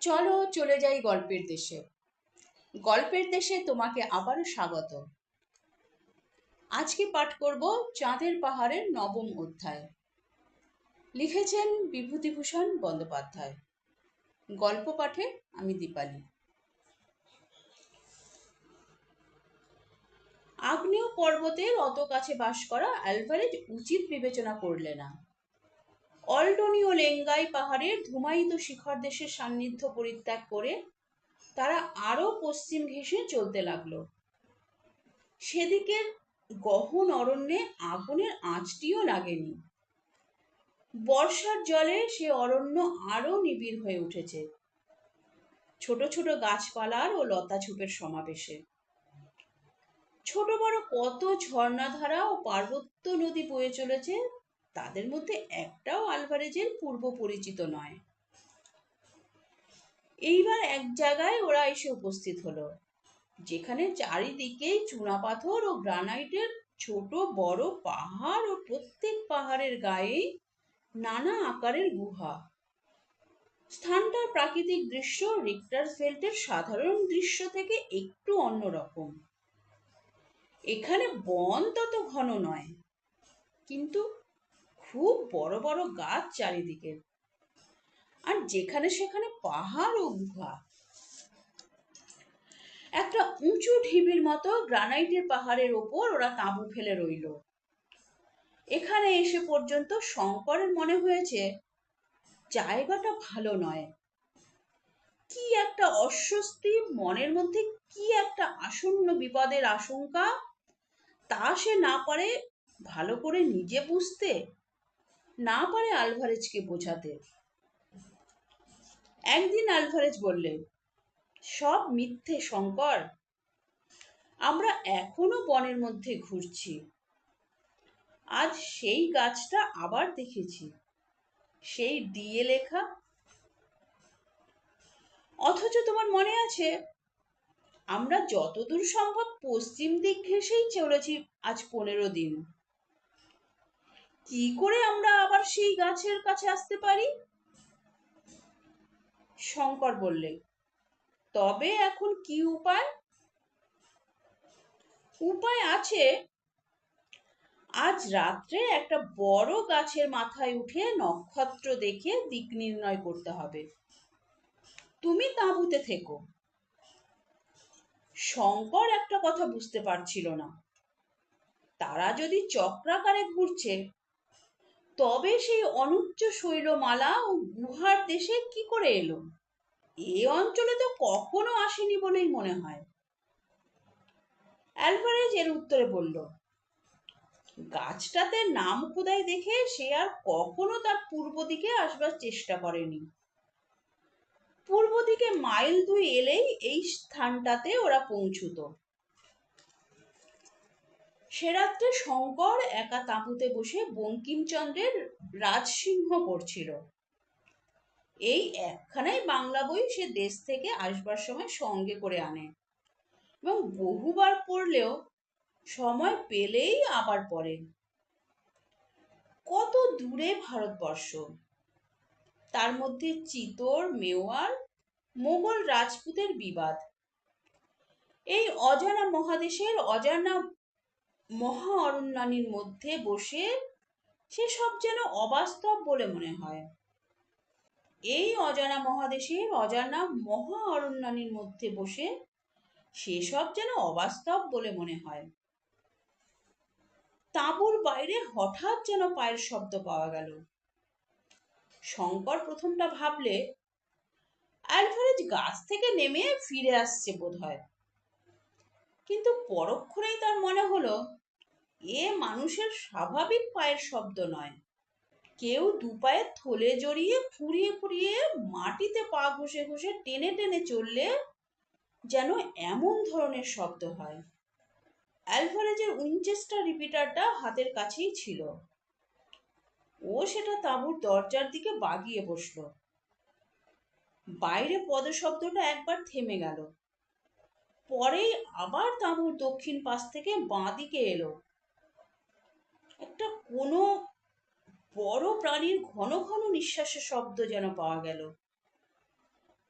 চলো চলে যাই গল্পের দেশে। গল্পের দেশে তোমাকে আবারও স্বাগত। আজকে পাঠ করব চাঁদের পাহাড়ের নবম অধ্যায়। লিখেছেন বিভূতিভূষণ বন্দ্যোপাধ্যায়। গল্প পাঠে আমি দীপালি। আগ্নেয় পর্বতের অত কাছে বাস করা অ্যালভারেজ উচিত বিবেচনা করলে না। অলডনি ও লেঙ্গাই পাহাড়ের ধুমায়িত শিখর দেশের সান্নিধ্য পরিত্যাগ করে তারা আরও পশ্চিম ঘেঁষে চলতে লাগল। সেদিকের গহন অরণ্যে আগুনের আঁচটিও লাগেনি। বর্ষার জলে সে অরণ্য আরও নিবিড় হয়ে উঠেছে। ছোট ছোট গাছপালার ও লতাঝোপের সমাবেশে। ছোট বড় কত ঝর্ণাধারা ও পার্বত্য নদী বয়ে চলেছে তাদের মধ্যে একটাও আলভারেজের পূর্ব পরিচিত নয়। এইবার এক জায়গায় ওরা এসে উপস্থিত হলো, যেখানে চারিদিকে চুনাপাথর ও গ্রানাইটের ছোট, বড় পাহাড় ও প্রত্যেক পাহাড়ের গায়ে নানা আকারের গুহা। স্থানটার প্রাকৃতিক দৃশ্য রিক্টার ফেল্টের সাধারণ দৃশ্য থেকে একটু অন্যরকম এখানে বন তত ঘন নয়, কিন্তু খুব বড় বড় গাছ চারিদিকে। আর যেখানে সেখানে পাহাড় ও গুহা একটা উঁচু ঢিবির মতো গ্রানাইটের পাহাড়ের ওপর ওরা তাঁবু ফেলে রইল। এখানে এসে পর্যন্ত শঙ্করের মনে হয়েছে, জায়গাটা ভালো নয়। কি একটা অস্বস্তি, মনের মধ্যে কি একটা আসন্ন বিপদের আশঙ্কা, তা সে না পারে ভালো করে নিজে বুঝতে না পারে আলভারেজকে বোঝাতে। একদিন আলভারেজ বললেন, সব মিথ্যে, শঙ্কর। আমরা এখনও বনের মধ্যে ঘুরছি। আজ সেই গাছটা আবার দেখেছি। সেই ডিএ লেখা। অথচ তোমার মনে আছে, আমরা যতদূর সম্ভব পশ্চিম দিক ঘেঁষেই চলেছি আজ পনেরো দিন। কি করে আমরা আবার সেই গাছের কাছে আসতে পারি? শঙ্কর বললে, তবে এখন কি উপায়? উপায় আছে। আজ রাত্রে একটা বড় গাছের মাথায় উঠে নক্ষত্র দেখে দিক নির্ণয় করতে হবে। তুমি তাঁবুতে থেকো। শঙ্কর একটা কথা বুঝতে পারছিল না। তারা যদি চক্রাকারে ঘুরছে তবে সেই অনুচ্চ শৈলমালা ও গুহার দেশে কি করে এলো? এ অঞ্চলে তো কখনো আসেনি বলেই মনে হয়। অ্যালভারেজ এর উত্তরে বলল, গাছটাতে নাম খোদাই দেখে সে আর কখনো তার পূর্ব দিকে আসবার চেষ্টা করেনি। পূর্ব দিকে মাইল দুই এলেই এই স্থানটাতে ওরা পৌঁছুতো। সে রাত্রে শঙ্কর একা তাঁবুতে বসে বঙ্কিমচন্দ্রের রাজসিংহ পড়ছিল। এই একখানাই বাংলা বই সে দেশ থেকে আসবার সময় সঙ্গে করে আনে এবং বহুবার পড়লেও সময় পেলেই আবার পড়ে। কত দূরে ভারতবর্ষ! তার মধ্যে চিতোর, মেওয়ার, মোগল রাজপুতের বিবাদ। এই অজানা মহাদেশের অজানা মহা অরণ্যানীর মধ্যে বসে সেসব যেন অবাস্তব বলে মনে হয়। এই অজানা মহাদেশের অজানা মহা অরণ্যানীর মধ্যে বসে সেসব যেন অবাস্তব বলে মনে হয়। তাঁবুর বাইরে হঠাৎ যেন পায়ের শব্দ পাওয়া গেল। শঙ্কর প্রথমটা ভাবলে অ্যালভারেজ গাছ থেকে নেমে ফিরে আসছে বোধ হয় কিন্তু পরক্ষণেই তার মনে হলো এ মানুষের স্বাভাবিক পায়ের শব্দ নয়। কেউ দু পায়ে থলে জড়িয়ে ফুরিয়ে ফুরিয়ে মাটিতে পা ঘষে ঘষে টেনে টেনে চললে যেন এমন ধরনের শব্দ হয়। অ্যালভারেজের উইনচেস্টার রিপিটারটা হাতের কাছেই ছিল। ও সেটা তাঁবুর দরজার দিকে বাগিয়ে বসল। বাইরে পদশব্দটা একবার থেমে গেল। পরেই আবার তাঁবুর দক্ষিণ পাশ থেকে বাঁ দিকে এলো। একটা কোনো বড় প্রাণীর ঘন ঘন নিঃশ্বাসের শব্দ যেন পাওয়া গেল।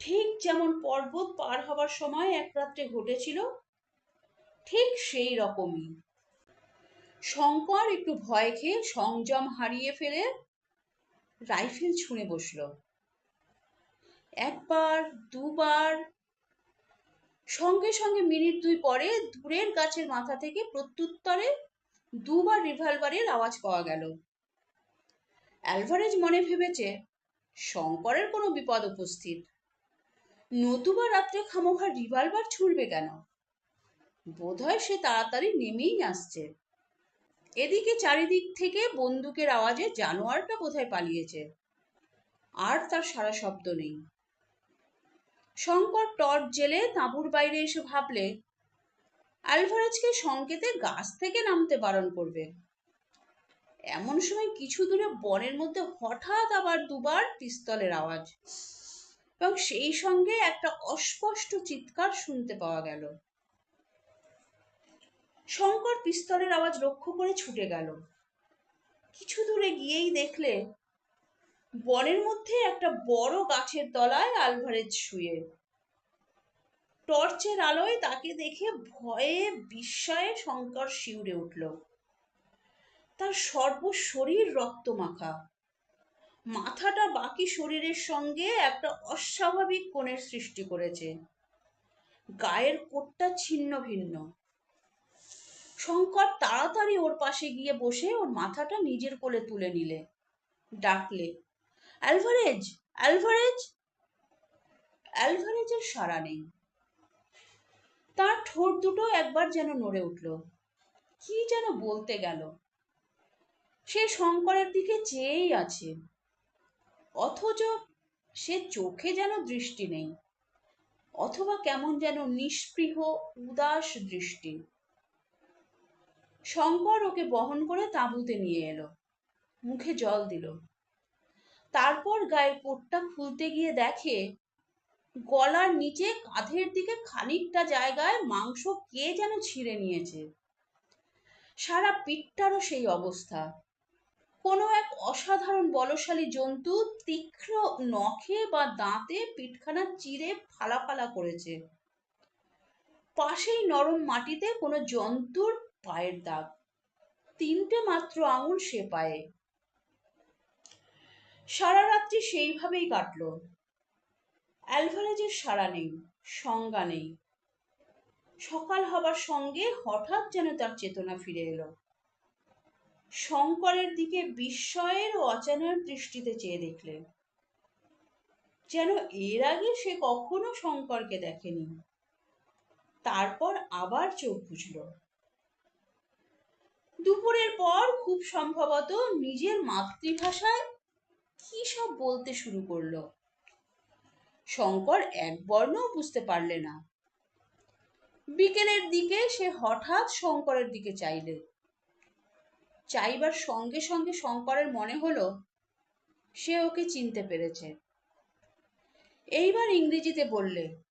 ঠিক যেমন পর্বত পার হবার সময় এক রাত্রে ঘটেছিল, ঠিক সেই রকমই। শঙ্কর একটু ভয় খেয়ে সংযম হারিয়ে ফেলে রাইফেল ছুঁড়ে বসল। একবার, দুবার, সঙ্গে সঙ্গে মিনিট দুই পরে দূরের গাছের মাথা থেকে প্রত্যুত্তরে দুবার রিভলভারের আওয়াজ পাওয়া গেল। অ্যালভারেজ মনে ভেবেছে, শঙ্করের কোনো বিপদ উপস্থিত। নতুবা রাত্রে খামোখা রিভলভার ছুড়বে কেন? বোধহয় সে তাড়াতাড়ি নেমেই আসছে। এদিকে চারিদিক থেকে বন্দুকের আওয়াজে জানোয়ারটা কোথায় পালিয়েছে। আর তার সারা শব্দ নেই। শঙ্কর টর্চ জেলে তাঁবুর বাইরে এসে ভাবলে অ্যালভারেজকে সংকেতে গাছ থেকে নামতে বারণ করবে। এমন সময় কিছু দূরে বনের মধ্যে হঠাৎ আবার দুবার পিস্তলের আওয়াজ। এবং সেই সঙ্গে একটা অস্পষ্ট চিৎকার শুনতে পাওয়া গেল। শঙ্কর পিস্তলের আওয়াজ লক্ষ্য করে ছুটে গেল। কিছু দূরে গিয়েই দেখলে বনের মধ্যে একটা বড় গাছের তলায় আলভারেজ শুয়ে। টর্চের আলোয় তাকে দেখে ভয়ে বিস্ময়ে শঙ্কর শিউরে উঠল। তার সর্বশরীর রক্তমাখা। মাথাটা বাকি শরীরের সঙ্গে একটা অস্বাভাবিক কোণের সৃষ্টি করেছে। গায়ের কোটটা ছিন্ন ভিন্ন। শঙ্কর তাড়াতাড়ি ওর পাশে গিয়ে বসে ওর মাথাটা নিজের কোলে তুলে নিলে। ডাকলে অ্যালভারেজ অ্যালভারেজ অ্যালভারেজের সাড়া নেই। তার ঠোঁট দুটো একবার যেন নড়ে উঠল। কি যেন বলতে গেল। সে শঙ্করের দিকে চেয়েই আছে। অথচ সে চোখে যেন দৃষ্টি নেই। অথবা কেমন যেন নিষ্পৃহ, উদাস দৃষ্টি। শঙ্কর ওকে বহন করে তাঁবুতে নিয়ে এলো। মুখে জল দিল। তারপর গায়ের কোটটা খুলতে গিয়ে দেখে গলার নিচে কাঁধের দিকে খানিকটা জায়গায় মাংস কে যেন ছিঁড়ে নিয়েছে। সারা পিঠটারও সেই অবস্থা। কোনো এক অসাধারণ বলশালী জন্তু তীক্ষ্ণ নখে বা দাঁতে পিঠখানা চিরে ফালা ফালা করেছে। পাশেই নরম মাটিতে কোনো জন্তুর পায়ের দাগ। তিনটে মাত্র আঙুল সে পায়ে। সারা রাত্রি সেইভাবেই কাটলো। অ্যালভারেজের সাড়া নেই, সংজ্ঞা নেই। সকাল হবার সঙ্গে হঠাৎ যেন তার চেতনা ফিরে এলো। শঙ্করের দিকে বিস্ময়ের ও অচানার দৃষ্টিতে চেয়ে দেখলে। যেন এর আগে সে কখনো শঙ্করকে দেখেনি। তারপর আবার চোখ বুঝল দুপুরের পর খুব সম্ভবত নিজের মাতৃভাষায় কি সব বলতে শুরু করল। শঙ্কর এক বর্ণও বুঝতে পারলে না। বিকেলের দিকে সে হঠাৎ শঙ্করের দিকে চাইলে। চাইবার সঙ্গে সঙ্গে শঙ্করের মনে হলো, সে ওকে চিনতে পেরেছে। এইবার ইংরেজিতে বললে,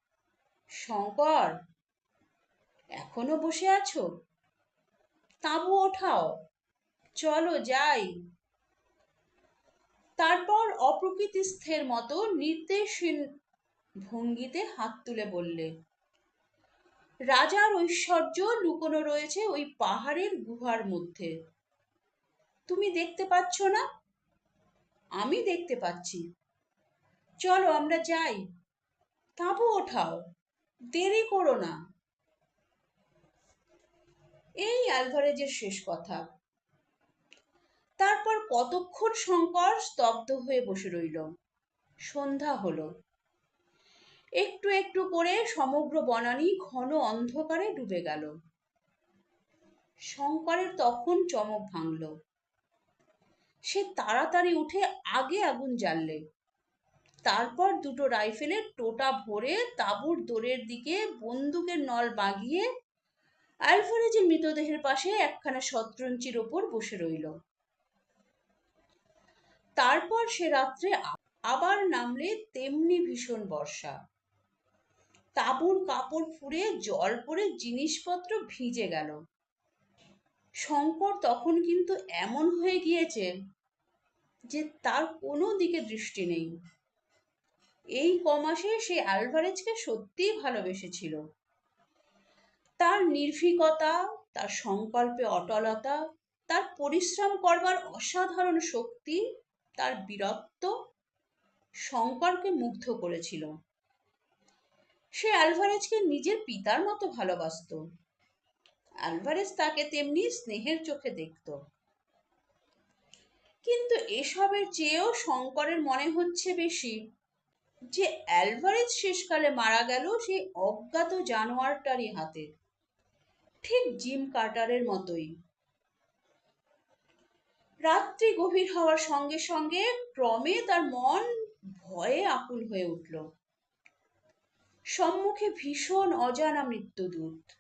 শঙ্কর, এখনও বসে আছো? তাঁবু ওঠাও, চলো যাই। তারপর অপ্রকৃতিস্থের মতো নির্দেশহীন ভঙ্গিতে হাত তুলে বললে, রাজার ঐশ্বর্য লুকোনো রয়েছে ওই পাহাড়ের গুহার মধ্যে। তুমি দেখতে পাচ্ছ না? আমি দেখতে পাচ্ছি। চলো আমরা যাই। তাঁবু ওঠাও। দেরি করো না। এই অ্যালভারেজের শেষ কথা। তারপর কতক্ষণ শঙ্কর স্তব্ধ হয়ে বসে রইল। সন্ধ্যা হলো। একটু একটু করে সমগ্র বনানী ঘন অন্ধকারে ডুবে গেল। শঙ্করের তখন চমক ভাঙল। সে তাড়াতাড়ি উঠে আগে আগুন জ্বাললে। তারপর দুটো রাইফেলের টোটা ভরে তাঁবুর দোরের দিকে বন্দুকের নল বাগিয়ে অ্যালফারেজের মৃতদেহের পাশে একখানা শতরঞ্চির ওপর বসে রইল। তারপর সে রাত্রে আবার নামলে তেমনি ভীষণ বর্ষা। তাঁবুর কাপড় ফুরে জল পড়ে জিনিসপত্র ভিজে গেল। শঙ্কর তখন কিন্তু এমন হয়ে গিয়েছে যে তার কোনো দিকে দৃষ্টি নেই। এই কমাসে সে অ্যালভারেজকে সত্যিই ভালোবেসেছিল। তার নির্ভীকতা, তার সংকল্পে অটলতা, তার পরিশ্রম করবার অসাধারণ শক্তি, তার বীরত্ব শঙ্করকে মুগ্ধ করেছিল। সে অ্যালভারেজকে নিজের পিতার মতো ভালোবাসত। অ্যালভারেজ তাকে তেমনি স্নেহের চোখে দেখত। কিন্তু এসবের চেয়েও শঙ্করের মনে হচ্ছে বেশি যে অ্যালভারেজ শেষকালে মারা গেল সেই অজ্ঞাত জানোয়ারটারই হাতে। ঠিক জিম কার্টারের মতোই। রাত্রি গভীর হওয়ার সঙ্গে সঙ্গে ক্রমে তার মন ভয়ে আকুল হয়ে উঠল। সম্মুখে ভীষণ অজানা মৃত্যুদূত।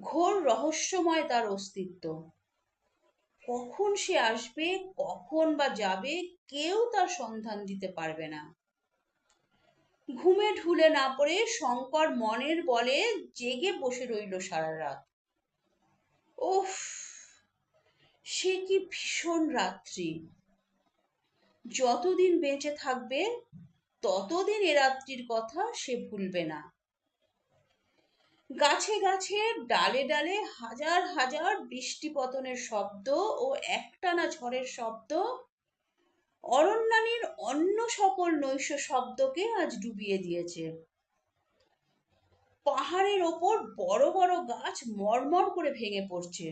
ঘোর রহস্যময় তার অস্তিত্ব। কখন সে আসবে, কখন বা যাবে, কেউ তার সন্ধান দিতে পারবে না। ঘুমে ঢুলে না পড়ে শঙ্কর মনের বলে জেগে বসে রইল সারা রাত। ওফ সে কি ভীষণ রাত্রি। যতদিন বেঁচে থাকবে ততদিন এ রাত্রির কথা সে ভুলবে না। গাছে গাছে, ডালে ডালে হাজার হাজার বৃষ্টি পতনের শব্দ ও একটানা ঝড়ের শব্দ, অরণ্যানীর অন্য সকল নৈশ শব্দকে আজ ডুবিয়ে দিয়েছে। পাহাড়ের ওপর বড় বড় গাছ মরমর করে ভেঙে পড়ছে।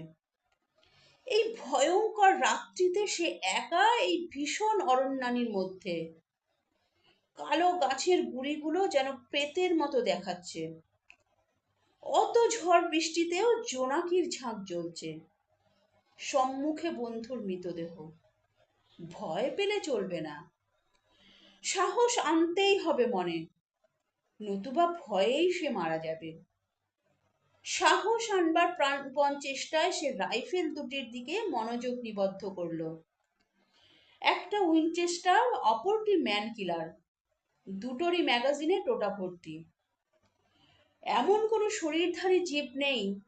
এই ভয়ঙ্কর রাত্রিতে সে একা এই ভীষণ অরণ্যানীর মধ্যে কালো গাছের গুড়িগুলো যেন পেতের মতো দেখাচ্ছে। অত ঝড় বৃষ্টিতেও জোনাকির ঝাঁক জ্বলছে। সম্মুখে বন্ধুর মৃতদেহ। ভয় পেলে চলবে না। সাহস আনতেই হবে মনে। নতুবা ভয়েই সে মারা যাবে। সাহস আনবার প্রাণপণ চেষ্টায় সে রাইফেল দুটির দিকে মনোযোগ নিবদ্ধ করল। একটা উইনচেস্টার, অপরটি ম্যান কিলার দুটোরই ম্যাগাজিনে টোটা ভর্তি। এমন কোনো শরীরধারী জীব নেই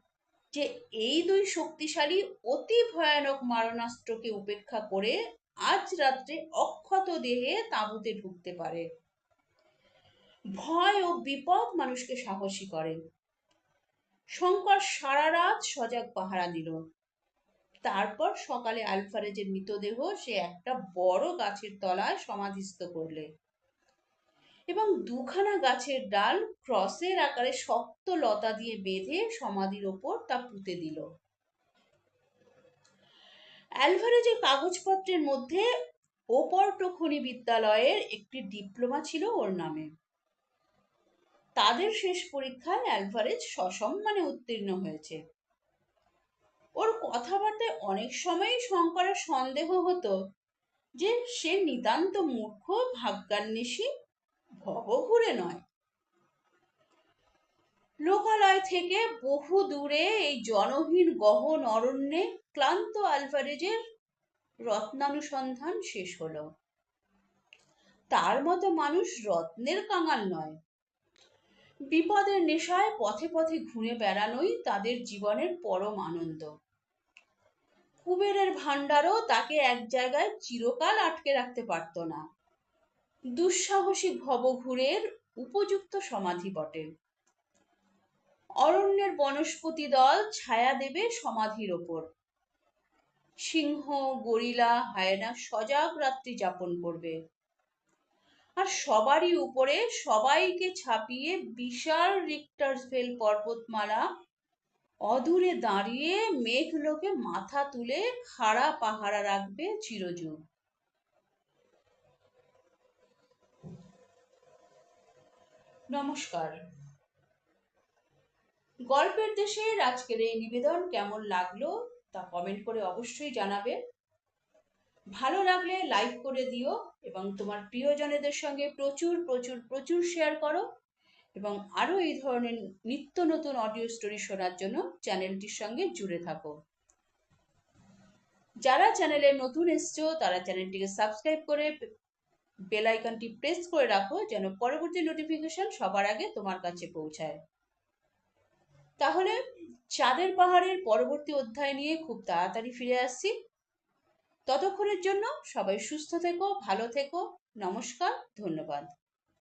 যে এই দুই শক্তিশালী অতি ভয়ানক মারণাস্ত্রকে উপেক্ষা করে আজ রাত্রে অক্ষত দেহে তাঁবুতে ঢুকতে পারে। ভয় ও বিপদ মানুষকে সাহসী করে। শঙ্কর সারা রাত সজাগ পাহারা দিল। তারপর সকালে আলফারেজের মৃতদেহ সে একটা বড় গাছের তলায় সমাধিস্থ করলে। এবং দুখানা গাছের ডাল ক্রসের আকারে শক্ত লতা দিয়ে বেঁধে সমাধির ওপর তা পুঁতে দিল। অ্যালভারেজের কাগজপত্রের মধ্যে ওপর্টো খনি বিদ্যালয়ের একটি ডিপ্লোমা ছিল ওর নামে। তাদের শেষ পরীক্ষায় অ্যালভারেজ সসম্মানে উত্তীর্ণ হয়েছে। ওর কথাবার্তায় অনেক সময়ই শঙ্করের সন্দেহ হতো যে সে নিতান্ত মূর্খ, ভাগ্যান্বেষী ভবঘুরে নয়। লোকালয় থেকে বহু দূরে এই জনহীন গহন অরণ্যে ক্লান্ত আলভারেজের রত্নানুসন্ধান শেষ হলো। তার মতো মানুষ রত্নের কাঙাল নয়। বিপদের নেশায় পথে পথে ঘুরে বেড়ানোই তাদের জীবনের পরম আনন্দ। কুবেরের ভাণ্ডারও তাকে এক জায়গায় চিরকাল আটকে রাখতে পারত না। দুঃসাহসী ভবঘুরের উপযুক্ত সমাধি বটে। অরণ্যের বনস্পতি দল ছায়া দেবে সমাধির ওপর। সিংহ, গরিলা, হায়না সজাগ রাত্রি যাপন করবে। আর সবারই উপরে সবাইকে ছাপিয়ে বিশাল রিক্টার্সভেল পর্বতমালা অদূরে দাঁড়িয়ে মেঘলোকে মাথা তুলে খাড়া পাহারা রাখবে চিরযুগ। নমস্কার। গল্পের দেশের আজকের এই নিবেদন কেমন লাগল তা কমেন্ট করে অবশ্যই জানাবে। ভালো লাগলে লাইক করে দিও এবং তোমার প্রিয়জনেদের সঙ্গে প্রচুর প্রচুর প্রচুর শেয়ার করো এবং আরও এই ধরনের নিত্য নতুন অডিও স্টোরি শোনার জন্য চ্যানেলটির সঙ্গে জুড়ে থাকো। যারা চ্যানেলে নতুন এসছো, তারা চ্যানেলটিকে সাবস্ক্রাইব করে বেল আইকনটি প্রেস করে রাখো যেন পরবর্তী নোটিফিকেশন সবার আগে তোমার কাছে পৌঁছায়। তাহলে চাঁদের পাহাড়ের পরবর্তী অধ্যায় নিয়ে খুব তাড়াতাড়ি ফিরে আসছি। ততক্ষণের জন্য সবাই সুস্থ থেকো, ভালো থেকো, নমস্কার, ধন্যবাদ।